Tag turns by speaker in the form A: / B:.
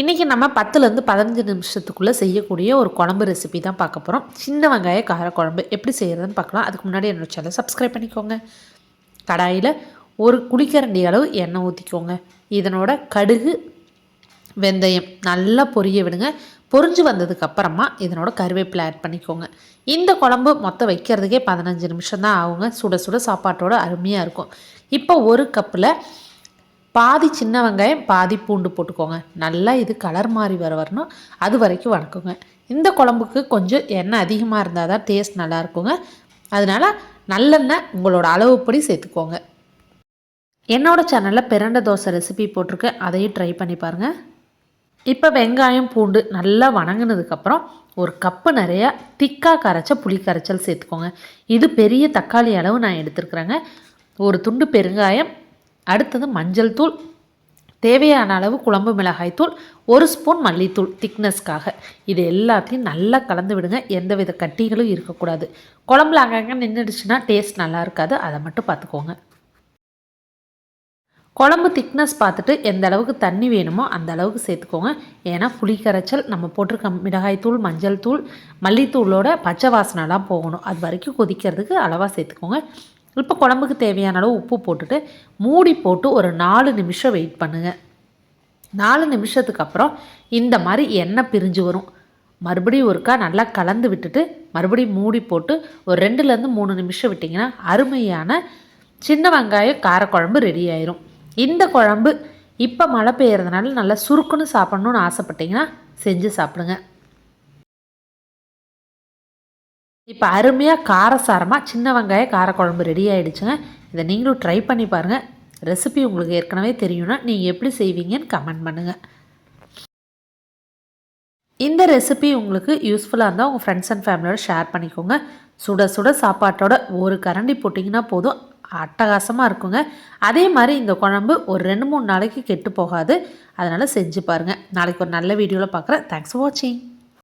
A: இன்றைக்கி நம்ம பத்துலேருந்து பதினஞ்சு நிமிஷத்துக்குள்ளே செய்யக்கூடிய ஒரு குழம்பு ரெசிபி தான் பார்க்க போகிறோம் சின்ன வெங்காய காரக்குழம்பு எப்படி செய்கிறதுன்னு பார்க்கலாம். அதுக்கு முன்னாடி என்னோட சேனல் சப்ஸ்கிரைப் பண்ணிக்கோங்க. கடாயில் ஒரு குளிக்கரண்டி அளவு எண்ணெய் ஊற்றிக்கோங்க இதனோட கடுகு வெந்தயம் நல்லா பொரிய விடுங்க. பொரிஞ்சு வந்ததுக்கப்புறமா இதனோட கருவேப்பிலை ஆட் பண்ணிக்கோங்க. இந்த குழம்பு மொத்தம் வைக்கிறதுக்கே பதினஞ்சு நிமிஷம் தான் ஆகுங்க. சுட சுட சாப்பாட்டோட அருமையாக இருக்கும். இப்போ ஒரு கப்பில் பாதி சின்ன வெங்காயம் பாதி பூண்டு போட்டுக்கோங்க. நல்லா இது கலர் மாறி வர வரணும். அது வரைக்கும் வணக்குங்க. இந்த குழம்புக்கு கொஞ்சம் எண்ணெய் அதிகமாக இருந்தால் தான் டேஸ்ட் நல்லா இருக்குங்க. அதனால் நல்லெண்ணெய் உங்களோட அளவுப்படி சேர்த்துக்கோங்க. என்னோடய சேனலில் பிரண்ட தோசை ரெசிபி போட்டிருக்கேன். அதையும் ட்ரை பண்ணி பாருங்கள் இப்போ வெங்காயம் பூண்டு நல்லா வணங்கினதுக்கப்புறம் ஒரு கப்பு நிறையா திக்காக கரைச்ச புளி கரைச்சல் சேர்த்துக்கோங்க. இது பெரிய தக்காளி அளவு நான் எடுத்துருக்குறேங்க. ஒரு துண்டு பெருங்காயம் அடுத்தது மஞ்சள் தூள். தேவையான அளவு குழம்பு மிளகாய் தூள் ஒரு ஸ்பூன் மல்லித்தூள் திக்னஸ்க்காக. இது எல்லாத்தையும் நல்லா கலந்து விடுங்க. எந்த வித கட்டிகளும் இருக்கக்கூடாது. குழம்புல அங்கங்கே நின்றுடுச்சுன்னா டேஸ்ட் நல்லா இருக்காது. அதை மட்டும் பார்த்துக்கோங்க. குழம்பு திக்னஸ் பார்த்துட்டு எந்த அளவுக்கு தண்ணி வேணுமோ அந்த அளவுக்கு சேர்த்துக்கோங்க. ஏன்னா புளி கரைச்சல் நம்ம போட்டிருக்க மிளகாய் தூள் மஞ்சள் தூள் மல்லித்தூளோட பச்சை வாசனைலாம் போகணும். அது வரைக்கும் கொதிக்கிறதுக்கு அளவாக சேர்த்துக்கோங்க. இப்போ குழம்புக்கு தேவையான அளவு உப்பு போட்டுட்டு மூடி போட்டு ஒரு நாலு நிமிஷம் வெயிட் பண்ணுங்கள் நாலு நிமிஷத்துக்கு அப்புறம் இந்த மாதிரி எண்ணெய் பிரிஞ்சு வரும். மறுபடியும் ஒருக்கா நல்லா கலந்து விட்டுட்டு மறுபடியும் மூடி போட்டு ஒரு ரெண்டுலேருந்து மூணு நிமிஷம் விட்டிங்கன்னா அருமையான சின்ன வெங்காயம் காரக்குழம்பு ரெடி ஆயிரும். இந்த குழம்பு இப்போ மழை பெய்யறதுனால நல்லா சுருக்குன்னு சாப்பிட்ணுன்னு ஆசைப்பட்டீங்கன்னா செஞ்சு சாப்பிடுங்க. இப்போ அருமையாக காரசாரமாக சின்ன வெங்காய காரக்குழம்பு ரெடி ஆகிடுச்சுங்க இதை நீங்களும் ட்ரை பண்ணி பாருங்கள் ரெசிபி உங்களுக்கு ஏற்கனவே தெரியும்னா நீங்கள் எப்படி செய்வீங்கன்னு கமெண்ட் பண்ணுங்கள் இந்த ரெசிபி உங்களுக்கு யூஸ்ஃபுல்லாக இருந்தால் உங்கள் ஃப்ரெண்ட்ஸ் அண்ட் ஃபேமிலியோட ஷேர் பண்ணிக்கோங்க. சுட சுட சாப்பாட்டோட ஒரு கரண்டி போட்டிங்கன்னா போதும். அட்டகாசமாக இருக்குங்க. அதே மாதிரி இந்த குழம்பு ஒரு ரெண்டு மூணு நாளைக்கு கெட்டு போகாது. அதனால் செஞ்சு பாருங்கள் நாளைக்கு ஒரு நல்ல வீடியோவில் பார்க்குறேன் தேங்க்ஸ் ஃபார் வாட்சிங்